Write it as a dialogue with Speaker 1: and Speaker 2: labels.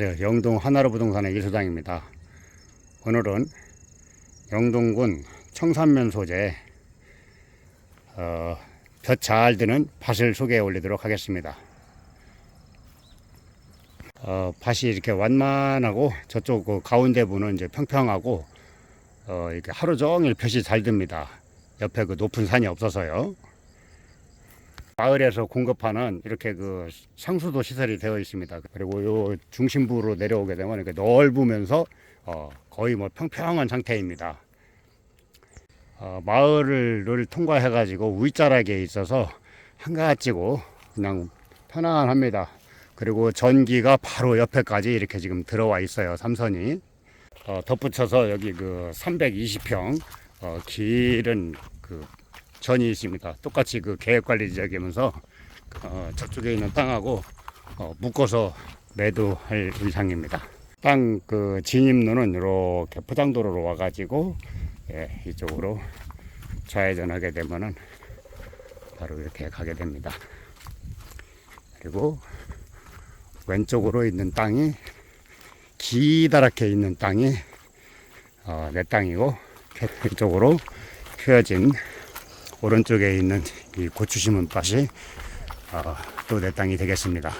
Speaker 1: 영동 하나로 부동산의 일소장입니다. 오늘은 영동군 청산면 소재 어, 볕잘 드는 밭을 소개해 올리도록 하겠습니다. 어, 밭이 이렇게 완만하고 저쪽 그 가운데 부는 이제 평평하고 어, 이렇게 하루 종일 볕이 잘 듭니다. 옆에 그 높은 산이 없어서요. 마을에서 공급하는 이렇게 그 상수도 시설이 되어 있습니다. 그리고 요 중심부로 내려오게 되면 이렇게 넓으면서 어, 거의 뭐 평평한 상태입니다. 어, 마을을 통과해 가지고 위자락에 있어서 한가지고 그냥 편안합니다. 그리고 전기가 바로 옆에까지 이렇게 지금 들어와 있어요. 삼선이. 어, 덧붙여서 여기 그 320평 어, 길은 그 전이 있습니다. 똑같이 그 계획관리 지역이면서 어, 저쪽에 있는 땅하고 어, 묶어서 매도할 의상입니다. 땅 그 진입로는 이렇게 포장도로로 와가지고 예, 이쪽으로 좌회전하게 되면은 바로 이렇게 가게 됩니다. 그리고 왼쪽으로 있는 땅이 기다랗게 있는 땅이 어, 내 땅이고 이쪽으로 휘어진 오른쪽에 있는 이 고추 심은 밭이 어, 또내 땅이 되겠습니다.